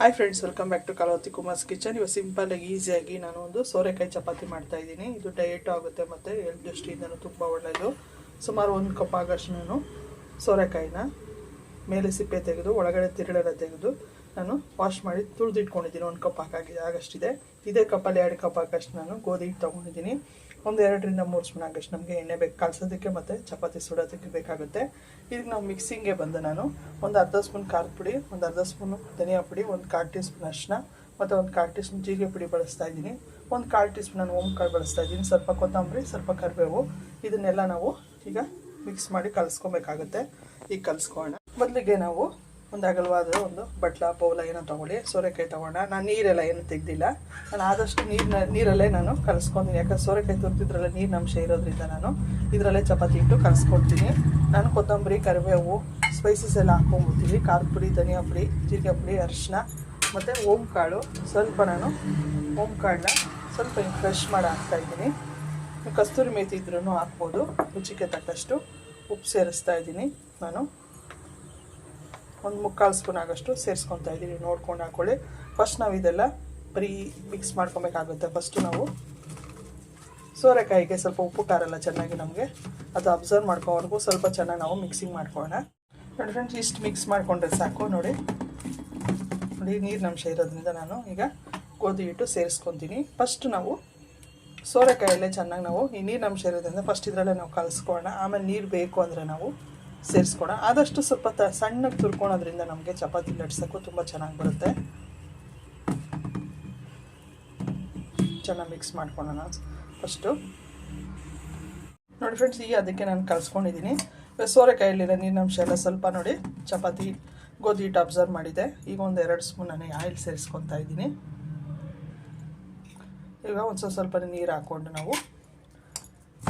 Hi friends welcome back to Kalavathi Kumar's kitchen ಇವಾಗ ಸಿಂಪಲ್ಲಾಗಿ ಈಸಿಯಾಗಿ ನಾನು ಒಂದು ಸೋರೆಕಾಯಿ ಚಪಾತಿ ಮಾಡ್ತಾ ಇದ್ದೀನಿ. ಇದು ಡಯಟ್ ಆಗುತ್ತೆ ಮತ್ತು ಹೆಲ್ತ್ ದೃಷ್ಟಿಯಿಂದ ತುಂಬ ಒಳ್ಳೆಯದು ಸುಮಾರು ಒಂದು ಕಪ್ ಆಗಷ್ಟು ನಾನು ಸೋರೆಕಾಯಿನ ಮೇಲೆ ಸಿಪ್ಪೆ ತೆಗೆದು, ಒಳಗಡೆ ತಿರುಳೆಲ್ಲ ತೆಗೆದು ನಾನು ವಾಶ್ ಮಾಡಿ ತುಳಿದಿಟ್ಕೊಂಡಿದ್ದೀನಿ ಒಂದು ಕಪ್ ಹಾಕಾಗಿದೆ, ಆಗಷ್ಟಿದೆ. ಇದೇ ಕಪ್ಪಲ್ಲಿ ಎರಡು ಕಪ್ ಹಾಕಷ್ಟು ನಾನು ಗೋಧಿ ಹಿಟ್ಟು ತೊಗೊಂಡಿದ್ದೀನಿ. ಒಂದು ಎರಡರಿಂದ ಮೂರು ಸ್ಪೂನ್ ಆಗಷ್ಟು ನಮಗೆ ಎಣ್ಣೆ ಬೇಕು. ಕಲಸೋದಕ್ಕೆ ಮತ್ತು ಚಪಾತಿ ಸುಡೋದಕ್ಕೆ ಬೇಕಾಗುತ್ತೆ. ಈಗ ನಾವು ಮಿಕ್ಸಿಂಗ್ಗೆ ಬಂದು ನಾನು. ಒಂದು ಅರ್ಧ ಸ್ಪೂನ್ ಖಾರದ ಪುಡಿ, ಒಂದು ಅರ್ಧ ಸ್ಪೂನು ಧನಿಯಾ ಪುಡಿ, ಒಂದು ಕಾಲು ಟೀ ಸ್ಪೂನ್ ಅರಿಶಿನ ಮತ್ತು ಒಂದು ಕಾಲು ಟೀ ಸ್ಪೂನ್ ಜೀರಿಗೆ ಪುಡಿ ಬಳಸ್ತಾ ಇದ್ದೀನಿ. ಒಂದು ಕಾಲು ಟೀ ಸ್ಪೂನ್ ನಾನು ಕಾಳು ಬಳಸ್ತಾ ಇದ್ದೀನಿ. ಸ್ವಲ್ಪ ಕೊತ್ತಂಬರಿ, ಸ್ವಲ್ಪ ಕರಿಬೇವು. ಇದನ್ನೆಲ್ಲ ನಾವು ಈಗ ಮಿಕ್ಸ್ ಮಾಡಿ ಕಲಸ್ಕೊಬೇಕಾಗುತ್ತೆ. ಈಗ ಕಲಿಸ್ಕೊಳ್ಳೋಣ. ಮೊದಲಿಗೆ ನಾವು ಒಂದು ಅಗಲವಾದ ಒಂದು ಬಟ್ಲ, ಪೌಲ ಏನೋ ತೊಗೊಳ್ಳಿ. ಸೋರೆಕಾಯಿ ತೊಗೊಂಡ ನಾನು ನೀರೆಲ್ಲ ಏನು ತೆಗ್ದಿಲ್ಲ. ನಾನು ಆದಷ್ಟು ನೀರನ್ನ ನೀರಲ್ಲೇ ನಾನು ಕಲಿಸ್ಕೊತೀನಿ. ಯಾಕಂದ್ರೆ ಸೋರೆಕಾಯಿ ತುರ್ತಿದ್ರಲ್ಲೇ ನೀರಿನ ಅಂಶ ಇರೋದ್ರಿಂದ ನಾನು ಇದರಲ್ಲೇ ಚಪಾತಿ ಇಟ್ಟು ಕಲಿಸ್ಕೊಡ್ತೀನಿ. ನಾನು ಕೊತ್ತಂಬರಿ, ಕರಿಬೇವು ಸ್ಪೈಸಸ್ ಎಲ್ಲ ಹಾಕೊಂಡ್ಬಿಡ್ತೀವಿ ಖಾರ ಪುಡಿ, ಧನಿಯಾ ಪುಡಿ, ಜೀರಿಗೆ ಪುಡಿ, ಅರಿಶಿನ, ಮತ್ತು ಓಂ ಕಾಳು. ಸ್ವಲ್ಪ ನಾನು ಓಮ್ ಕಾಳನ್ನ ಸ್ವಲ್ಪ ಫ್ರೆಶ್ ಮಾಡಿ ಹಾಕ್ತಾಯಿದ್ದೀನಿ ಕಸ್ತೂರಿ ಮೇತಿ ಇದ್ರೂ ಹಾಕ್ಬೋದು. ರುಚಿಗೆ ತಕ್ಕಷ್ಟು ಉಪ್ಪು ಸೇರಿಸ್ತಾ ಇದ್ದೀನಿ ನಾನು. ಒಂದು ಮುಕ್ಕಾಲು ಸ್ಪೂನ್ ಆಗೋಷ್ಟು ಸೇರಿಸ್ಕೊತಾ ಇದ್ದೀವಿ. ನೋಡ್ಕೊಂಡು ಹಾಕೊಳ್ಳಿ. ಫಸ್ಟ್ ನಾವು ಇದೆಲ್ಲ ಬರೀ ಮಿಕ್ಸ್ ಮಾಡ್ಕೊಬೇಕಾಗುತ್ತೆ ಫಸ್ಟು ನಾವು. ಸೋರೆಕಾಯಿಗೆ ಸ್ವಲ್ಪ ಉಪ್ಪು, ಖಾರ ಚೆನ್ನಾಗಿ ನಮಗೆ ಅದು ಅಬ್ಸರ್ವ್ ಮಾಡ್ಕೋವರೆಗೂ ಸ್ವಲ್ಪ ಚೆನ್ನಾಗಿ ನಾವು ಮಿಕ್ಸಿಂಗ್ ಮಾಡ್ಕೊಳ್ಳೋಣ ನೋಡಿ ಫ್ರೆಂಡ್ಸ್ ಇಷ್ಟು ಮಿಕ್ಸ್ ಮಾಡಿಕೊಂಡ್ರೆ ಸಾಕು. ನೋಡಿ. ನೋಡಿ ನೀರಿನ ಅಂಶ ಇರೋದ್ರಿಂದ ನಾನು ಈಗ ಗೋಧಿ ಹಿಟ್ಟು ಸೇರಿಸ್ಕೊತೀನಿ. ಫಸ್ಟ್ ನಾವು ಸೋರೆಕಾಯಲ್ಲೇ ಚೆನ್ನಾಗಿ ನಾವು ಈ ನೀರಿನ ಅಂಶ ಇರೋದ್ರಿಂದ ಫಸ್ಟ್ ಇದರಲ್ಲೇ ನಾವು ಕಲಿಸ್ಕೊಳ್ಳೋಣ ಆಮೇಲೆ ನೀರು ಬೇಕು ಅಂದರೆ ನಾವು ಸೇರಿಸ್ಕೊಳ ಆದಷ್ಟು ಸ್ವಲ್ಪ ತ ಸಣ್ಣಗೆ ತುರ್ಕೊಳೋದ್ರಿಂದ ನಮಗೆ ಚಪಾತಿ ಲಟ್ಸೋಕ್ಕೂ ತುಂಬ ಚೆನ್ನಾಗಿ ಬರುತ್ತೆ. ಚೆನ್ನಾಗಿ ಮಿಕ್ಸ್ ಮಾಡ್ಕೊಳೋಣ ಫಸ್ಟು ನೋಡಿ ಫ್ರೆಂಡ್ಸ್ ಈಗ ಅದಕ್ಕೆ ನಾನು ಕಲಿಸ್ಕೊಂಡಿದ್ದೀನಿ ಸೋರೆಕಾಯಲ್ಲಿರೋ ನೀರಿನಂಶ ಎಲ್ಲ ಸ್ವಲ್ಪ ನೋಡಿ, ಚಪಾತಿ, ಗೋಧಿ ಹಿಟ್ಟು ಅಬ್ಸರ್ವ್ ಮಾಡಿದೆ. ಈಗ ಒಂದು ಎರಡು ಸ್ಪೂನ್ ನಾನು ಆಯಿಲ್ ಸೇರಿಸ್ಕೊತಾ ಇದ್ದೀನಿ ಈಗ ಒಂದು ಸ್ವಲ್ಪ ನೀರು ಹಾಕ್ಕೊಂಡು ನಾವು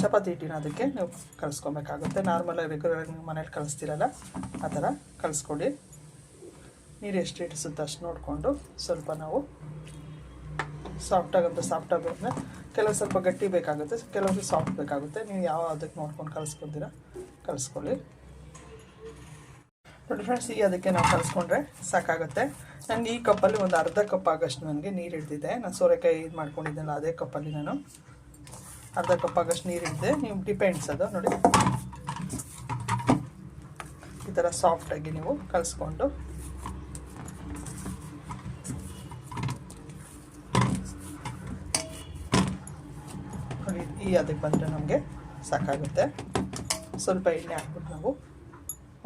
ಚಪಾತಿ ಹಿಟ್ಟಿನ ಅದಕ್ಕೆ ನೀವು ಕಲಿಸ್ಕೊಬೇಕಾಗುತ್ತೆ. ನಾರ್ಮಲಾಗಿ ರೆಗ್ಯುಲರ್ ನೀವು ಮನೇಲಿ ಕಲಿಸ್ತೀರಲ್ಲ, ಆ ಥರ ಕಲಿಸ್ಕೊಳ್ಳಿ. ನೀರು ಎಷ್ಟು ಇಡಿಸುತ್ತೆ ಅಷ್ಟು ನೋಡಿಕೊಂಡು ಸ್ವಲ್ಪ ನಾವು ಸಾಫ್ಟಾಗುತ್ತೆ ಸಾಫ್ಟಾಗಿ ಬೇಕು ಕೆಲವು ಸ್ವಲ್ಪ ಗಟ್ಟಿ ಬೇಕಾಗುತ್ತೆ, ಕೆಲವೊಂದು ಸಾಫ್ಟ್ ಬೇಕಾಗುತ್ತೆ. ನೀವು ಯಾವ ಅದಕ್ಕೆ ನೋಡ್ಕೊಂಡು ಕಲಿಸ್ಕೊತೀರ ಕಲಿಸ್ಕೊಳ್ಳಿ. ನೋಡಿ ಫ್ರೆಂಡ್ಸ್ ಈಗ ಅದಕ್ಕೆ ನಾವು ಕಲಿಸ್ಕೊಂಡ್ರೆ ಸಾಕಾಗುತ್ತೆ. ನನಗೆ ಈ ಕಪ್ಪಲ್ಲಿ ಒಂದು ಅರ್ಧ ಕಪ್ ಆಗಷ್ಟು ನನಗೆ ನೀರು ಹಿಡ್ದಿದೆ. ನಾನು ಸೋರೆಕಾಯಿ ಇದು ಮಾಡ್ಕೊಂಡಿದ್ದೆನಲ್ಲ, ಅದೇ ಕಪ್ಪಲ್ಲಿ ನಾನು ಅರ್ಧ ಕಪ್ ಆಗಷ್ಟು ನೀರು ಹಿಡಿದೆ ನೀವು ಡಿಪೆಂಡ್ಸ್ ಅದು, ನೋಡಿ. ಈ ಥರ ಸಾಫ್ಟಾಗಿ ನೀವು ಕಲಿಸ್ಕೊಂಡು. ನೋಡಿ, ಈ ಅದಕ್ಕೆ ಬಂದರೆ ನಮಗೆ ಸಾಕಾಗುತ್ತೆ. ಸ್ವಲ್ಪ ಎಣ್ಣೆ ಹಾಕ್ಬಿಟ್ಟು ನಾವು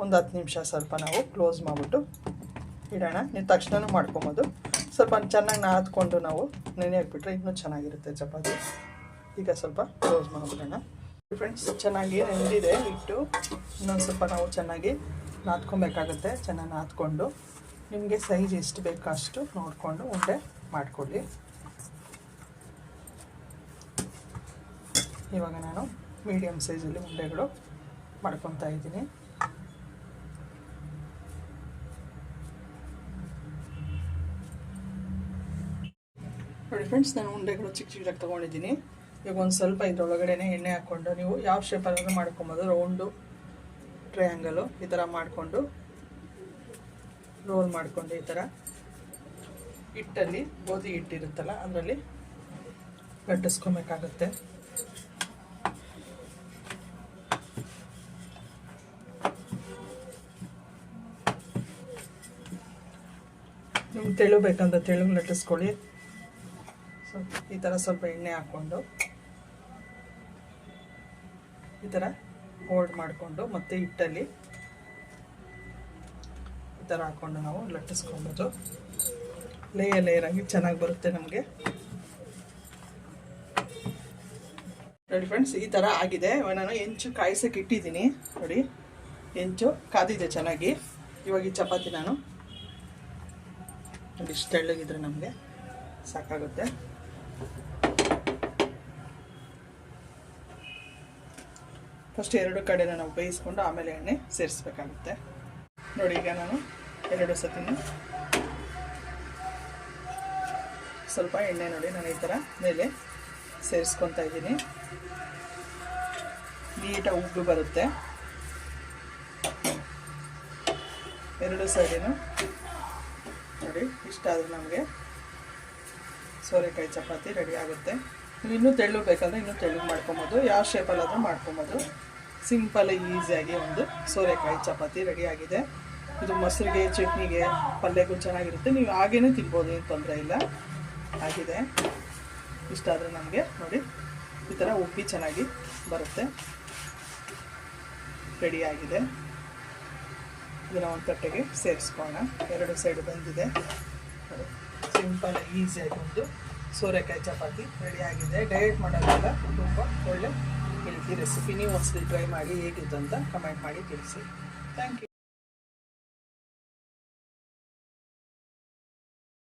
ಒಂದು ಹತ್ತು ನಿಮಿಷ ಸ್ವಲ್ಪ ನಾವು ಕ್ಲೋಸ್ ಮಾಡಿಬಿಟ್ಟು ಇಡೋಣ. ನೀವು ತಕ್ಷಣ ಮಾಡ್ಕೊಬೋದು. ಸ್ವಲ್ಪ ಚೆನ್ನಾಗಿ ನಾದ್ಕೊಂಡು ನಾವು ನೆನೆ ಹಾಕ್ಬಿಟ್ರೆ ಇನ್ನೂ ಚೆನ್ನಾಗಿರುತ್ತೆ ಚಪಾತಿ. ಈಗ ಸ್ವಲ್ಪ ಕ್ಲೋಸ್ ಮಾಡಿಬಿಡೋಣ. ಫ್ರೆಂಡ್ಸ್ ಚೆನ್ನಾಗಿ ನೆಂದಿದೆ ಇಟ್ಟು ಇನ್ನೊಂದು ಸ್ವಲ್ಪ ನಾವು ಚೆನ್ನಾಗಿ ನಾದ್ಕೊಬೇಕಾಗುತ್ತೆ, ಚೆನ್ನಾಗಿ ನಾದ್ಕೊಂಡು. ನಿಮಗೆ ಸೈಜ್ ಎಷ್ಟು ಬೇಕೋ ಅಷ್ಟು ನೋಡಿಕೊಂಡು ಉಂಡೆ ಮಾಡಿಕೊಳ್ಳಿ. ಇವಾಗ ನಾನು ಮೀಡಿಯಮ್ ಸೈಜಲ್ಲಿ ಉಂಡೆಗಳು ಮಾಡ್ಕೊತಾ ಇದ್ದೀನಿ. ನೋಡಿ ಫ್ರೆಂಡ್ಸ್ ನಾನು ಉಂಡೆಗಳು ಚಿಕ್ಕ ಚಿಕ್ಕದಾಗಿ ತೊಗೊಂಡಿದ್ದೀನಿ. ಈಗ ಒಂದು ಸ್ವಲ್ಪ ಇದರೊಳಗಡೆನೆ ಎಣ್ಣೆ ಹಾಕ್ಕೊಂಡು ನೀವು ಯಾವ ಶೇಪಲ್ಲೂ ಮಾಡ್ಕೊಬೋದು ರೌಂಡು ಟ್ರಯಾಂಗಲು ಈ ಥರ ಮಾಡಿಕೊಂಡು ರೋಲ್ ಮಾಡಿಕೊಂಡು ಈ ಥರ ಹಿಟ್ಟಲ್ಲಿ ಗೋಧಿ ಹಿಟ್ಟಿರುತ್ತಲ್ಲ ಅದರಲ್ಲಿ ಕಟ್ಟಿಸ್ಕೊಬೇಕಾಗುತ್ತೆ. ನಿಮ್ಗೆ ತೆಳು ಬೇಕಂತ ತೆಳುಗೆ ಲಟ್ಟಿಸ್ಕೊಳ್ಳಿ ಸೊ ಈ ಥರ ಸ್ವಲ್ಪ ಎಣ್ಣೆ ಹಾಕ್ಕೊಂಡು ಈ ಥರ ಹೋಲ್ಡ್ ಮಾಡಿಕೊಂಡು ಮತ್ತೆ ಹಿಟ್ಟಲ್ಲಿ ಈ ಥರ ಹಾಕ್ಕೊಂಡು ನಾವು ಲಟ್ಟಿಸ್ಕೊಬೋದು ಲೇಯರ್ ಲೇಯರ್ ಆಗಿ ಚೆನ್ನಾಗಿ ಬರುತ್ತೆ ನಮಗೆ. ನೋಡಿ ಫ್ರೆಂಡ್ಸ್ ಈ ಥರ ಆಗಿದೆ. ನಾನು ಹೆಂಚು ಕಾಯಿಸೋಕೆ ಇಟ್ಟಿದ್ದೀನಿ. ನೋಡಿ, ಹೆಂಚು ಕಾದಿದೆ ಚೆನ್ನಾಗಿ. ಇವಾಗ ಈ ಚಪಾತಿ ನಾನು ಇಷ್ಟು ತೆಳ್ಳಗಿದ್ರೆ ನಮಗೆ ಸಾಕಾಗುತ್ತೆ. ಫಸ್ಟ್ ಎರಡು ಕಡೆನ ನಾವು ಬೇಯಿಸ್ಕೊಂಡು ಆಮೇಲೆ ಎಣ್ಣೆ ಸೇರಿಸ್ಬೇಕಾಗುತ್ತೆ. ನೋಡಿ ಈಗ ನಾನು ಎರಡು ಸತಿನೂ ಸ್ವಲ್ಪ ಎಣ್ಣೆ ನೋಡಿ ನಾನು ಈ ಥರ ಮೇಲೆ ಸೇರಿಸ್ಕೊತಾ ಇದ್ದೀನಿ. ನೀಟಾಗಿ ಉಬ್ಬು ಬರುತ್ತೆ. ಎರಡು ಸೈಡಿನ ನೋಡಿ ಇಷ್ಟ ಆದರೆ ನಮಗೆ ಸೋರೆಕಾಯಿ ಚಪಾತಿ ರೆಡಿ ಆಗುತ್ತೆ. ಇನ್ನೂ ತೆಳ್ಳು ಬೇಕಂದ್ರೆ ಇನ್ನೂ ತೆಳ್ಳು ಮಾಡ್ಕೊಬೋದು. ಯಾವ ಶೇಪಲ್ಲಾದರೂ ಮಾಡ್ಕೊಬೋದು. ಸಿಂಪಲ್ ಈಸಿಯಾಗಿ ಒಂದು ಸೋರೆಕಾಯಿ ಚಪಾತಿ ರೆಡಿ ಆಗಿದೆ. ಇದು ಮೊಸರಿಗೆ, ಚಟ್ನಿಗೆ, ಪಲ್ಯಗೂ ಚೆನ್ನಾಗಿರುತ್ತೆ. ನೀವು ಹಾಗೇನೆ ತಿನ್ಬೋದು, ಏನು ತೊಂದರೆ ಇಲ್ಲ. ಆಗಿದೆ. ಇಷ್ಟ ಆದರೆ ನಮಗೆ ನೋಡಿ. ಈ ಥರ ಉಪ್ಪಿ ಚೆನ್ನಾಗಿ ಬರುತ್ತೆ. ರೆಡಿ ಆಗಿದೆ. ಇದನ್ನು ಒಂದು ತಟ್ಟೆಗೆ ಸೇರಿಸ್ಕೋಣ ಎರಡು ಸೈಡ್ ಬಂದಿದೆ. ಸಿಂಪಲ್ ಈಸಿಯಾಗಿ ಒಂದು ಸೋರೆಕಾಯಿ ಚಪಾತಿ ರೆಡಿ ಆಗಿದೆ. ಡಯಟ್ ಮಾಡೋದ್ರಿಂದ ತುಂಬ ಒಳ್ಳೆ ಹೆಲ್ತಿ ರೆಸಿಪಿ ನೀವು ಒಂದ್ಸಲಿ ಟ್ರೈ ಮಾಡಿ ಹೇಗಿತ್ತು ಅಂತ ಕಮೆಂಟ್ ಮಾಡಿ ತಿಳಿಸಿ. Thank you